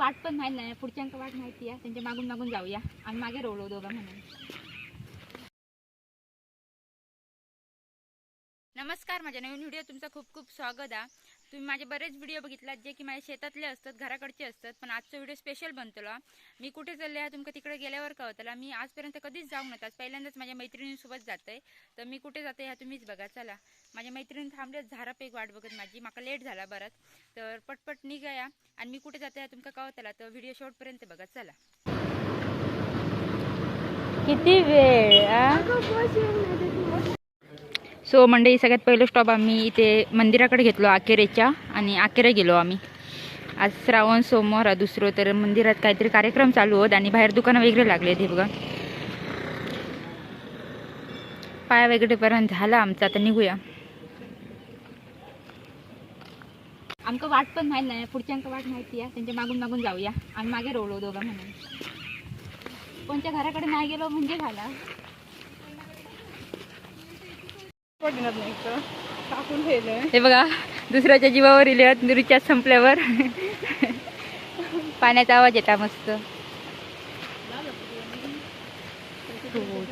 वाट पण माहीत नाही. पुढच्यांका वाट माहिती आहे. त्यांच्या मागून मागून जाऊया. आम्ही मागे रोवलो दोघं म्हणून. नमस्कार. माझ्या नवीन व्हिडिओ तुमचं खूप खूप स्वागत आहे. तुम्ही माझे बरेच व्हिडिओ बघितलात जे की माझ्या शेतातले असतात घराकडचे असतात पण आजचा व्हिडिओ स्पेशल बनतलो. मी कुठे चालले आहे तुमका तिकडे गेल्यावर कळतला मी आजपर्यंत कधीच जाऊ नव्हता पहिल्यांदाच माझ्या मैत्रिणींसोबत जाते तर मी कुठे जाते ह्या तुम्हीच बघा. चला. माझ्या मैत्रिणी थांबले झाराप एक वाट बघत माझी. माका लेट झाला बराच. तर पटपट निघाया. आणि मी कुठे जाते ह्या तुमका कळतला तर व्हिडिओ शेवटपर्यंत बघा. चला. किती वेळ सो मंडई सगळ्यात पहिलं स्टॉप आम्ही इथे मंदिराकडे घेतलो आखेरेच्या आणि आखेरे गेलो आम्ही. आज श्रावण सोमवार हा दुसरं तर मंदिरात काहीतरी कार्यक्रम चालू होत आणि बाहेर दुकानं वगैरे लागले ते बघा. पाया वेगळेपर्यंत झाला आमचा आता निघूया. आमका वाट पण माहीत नाही पुढच्यांका वाट माहिती आहे त्यांच्या मागून मागून जाऊया. आम्ही मागे रोवलो दोघं म्हणून. कोणत्या घराकडे नाही गेलो म्हणजे झाला. टाकून हे बघा दुसऱ्याच्या जीवावर इलेत रिचार्ज संपल्यावर. पाण्याचा आवाज येता मस्त. हो.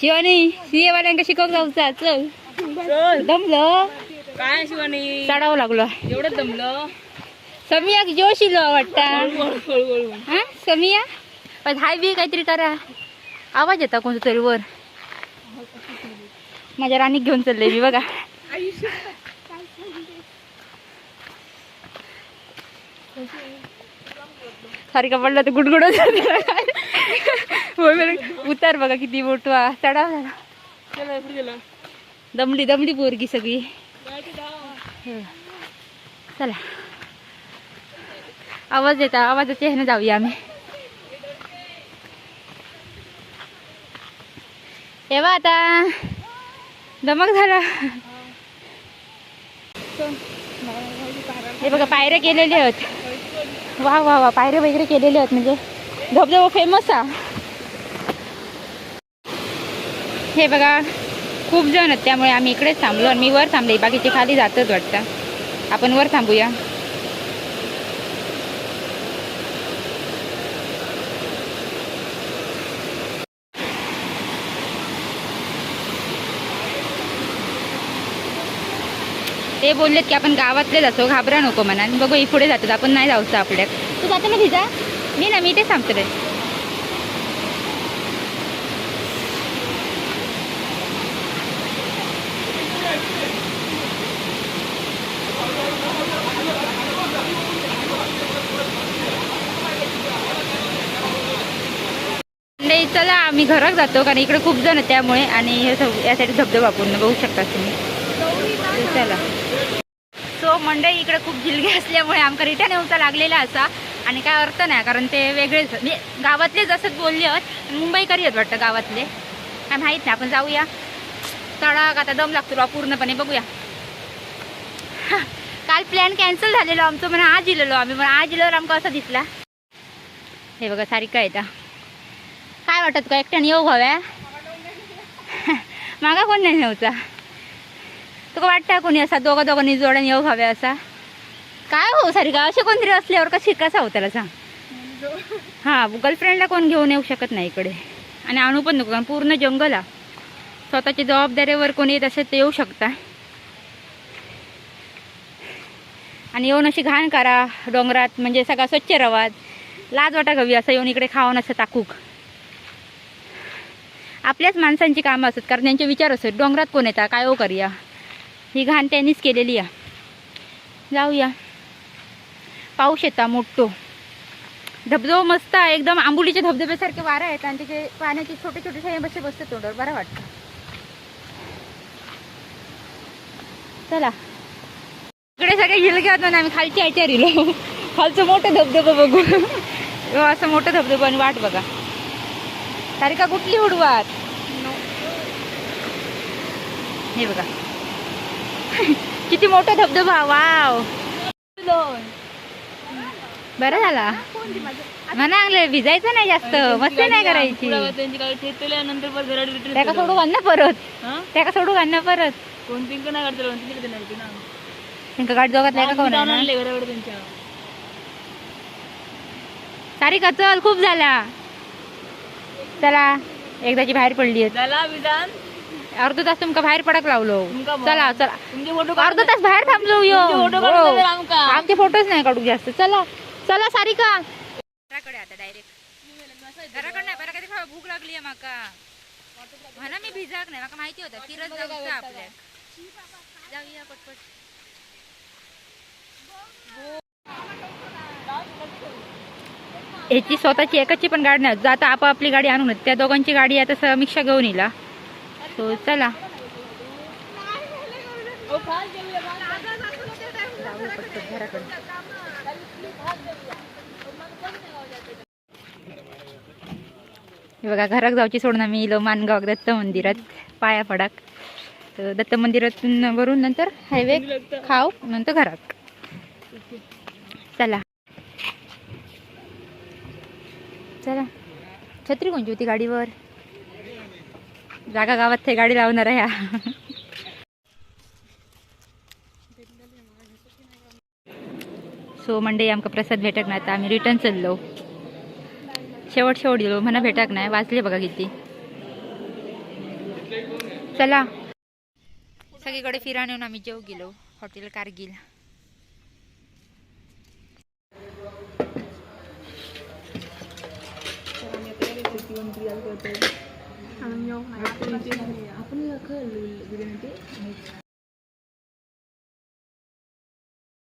शिवानी सीए वाल्यांका शिकवून जाऊचा चल. दमलं? काय शिवानी? चढावं लागलो. एवढं दमलं? समिया जोश इलो वाटता हा समिया? पण हाय बी काहीतरी करा. आवाज येता कोणतं तरी वर. माझ्या राणी घेऊन चालले मी बघा. सारिका पडला तर गुडगुड उतार बघा किती मोठवा. चढा झाला चला दमली दमली पोरगी सगळी. चला. आवाज येता आवाजाच्या ह्याने जाऊया आम्ही. तेव्हा आता. दमक झाला. हे बघा पायऱ्या केलेल्या आहेत. वा वा वा पायऱ्या वगैरे केलेल्या आहेत म्हणजे धबधबा फेमस हा. हे बघा खूप जण आहेत त्यामुळे आम्ही इकडेच थांबलो आणि मी वर थांबले. बाकीचे खाली जातच वाटतं. आपण वर थांबूया. ते बोललेत की आपण गावातले जातो घाबरा नको म्हणा. बघू ही पुढे जातात. आपण नाही जाऊचं आपल्यात. तू जातो ना भिजा मी ना मी ते सांगतो रे. चला आम्ही घरात जातो कारण इकडे खूप जण त्यामुळे आणि हे यासाठी धबधबा पूर्ण बघू शकता तुम्ही. चला. सो मंडई इकडे खूप जिलगे असल्यामुळे आमका रिटर्न येऊचा लागलेला असा. आणि काय अर्थ नाही कारण ते वेगळेच म्हणजे गावातलेच असंच बोलले आहेत मुंबईकरी आहेत वाटतं गावातले. काय माहीत नाही आपण जाऊया. तडाक आता दम लागतो बा पूर्णपणे बघूया. काल प्लॅन कॅन्सल झालेलो आमचं म्हणून आज इलेलो आम्ही म्हणून आज इल्यावर आमका असा दिसला. हे बघा सारिका येता. काय वाटत का एकट्याने येऊ हव्या मागा कोण नाही नव्हता तुका वाटतं कोणी असा दोघा दोघांनी जोड्यान येऊ हव्या असा? काय हो सारिका असे कोणतरी असल्यावर कशी कसा हो त्याला सांग? हां गर्लफ्रेंडला कोण घेऊन येऊ शकत नाही इकडे. आणि आणू पण नको कारण पूर्ण जंगल आहे. स्वतःच्या जबाबदारीवर कोणी येत असेल ते येऊ शकता. आणि येऊन अशी घाण करा डोंगरात म्हणजे सगळा स्वच्छ रवात. लाज वाटा हवी असं येऊन इकडे खावून असं टाकूक आपल्याच माणसांची कामं असतात कारण त्यांचे विचार असतात डोंगरात कोण येता काय हो करूया? ही घाण त्यांनीच केलेली आहे. जाऊया. पाऊस येता मोठो. धबधबा मस्त आहे. एकदम आंबोलीच्या धबधब्यासारखे वारा आहेत आणि त्याचे पाण्याचे छोटे छोटे साहे बसे बसतात तोंडावर. बरं वाटतं. चला. इकडे सगळे हिलगे होतो ना आम्ही खालची आयच्या रिलो खालचं मोठं धबधबा बघू. हो, असं मोठं धबधबा आणि वाट बघा. तारिका कुठली उडवात हे बघा. किती मोठा धबधबा वाव. बरं झाला. म्हणा आणलं भिजायचं नाही जास्त. मस्ती नाही करायची. त्याका सोडू घाल ना परत? हा? त्याका सोडू घाल ना परत? कोणती नाही काढतो तिकडे नाही ना. त्यांका गाडी दोघातल्या एका कोण जाऊन आणले घराकडे त्यांच्या. सारिका चल खूप झाला. चला एकदाची बाहेर पडली झाला विधान अर्धा तास तुमका बाहेर पडक लावलो. चला चला. अर्धा तास बाहेर थांबलो यो. हो. आमचे फोटोच नाही काढू जास्त. चला चला सारिका. घराकडे आता डायरेक्ट घराकडे नाही बरं कधी भूक लागली आहे माका. म्हणा मी भिजाक नाही माका माहिती होतं फिरत जाऊचं आपल्या? जाऊया पटपट. याची स्वतःची एकाची पण गाडी नाही. आता आपापली गाडी आणून त्या दोघांची गाडी आता समीक्षा घेऊन येला सो चला. बघा घरात जाऊची सोडून मी इलो मानगाव दत्त मंदिरात पाया पडाक तर दत्त मंदिरातून वरून नंतर हायवे खाऊ नंतर घरात. चला. चला. छत्री कोणची होती गाडीवर? जागा गावात ते गाडी लावणार आहे ह्या. सो मंडे आमका प्रसाद भेटक नाही आता आम्ही रिटर्न चाललो. शेवट शेवट गेलो म्हणा भेटक नाही वाचले बघा किती. चला. सगळीकडे फिरा नेऊन आम्ही जेव गेलो हॉटेल कारगिल. 안녕. 아프리카 그 누르는데.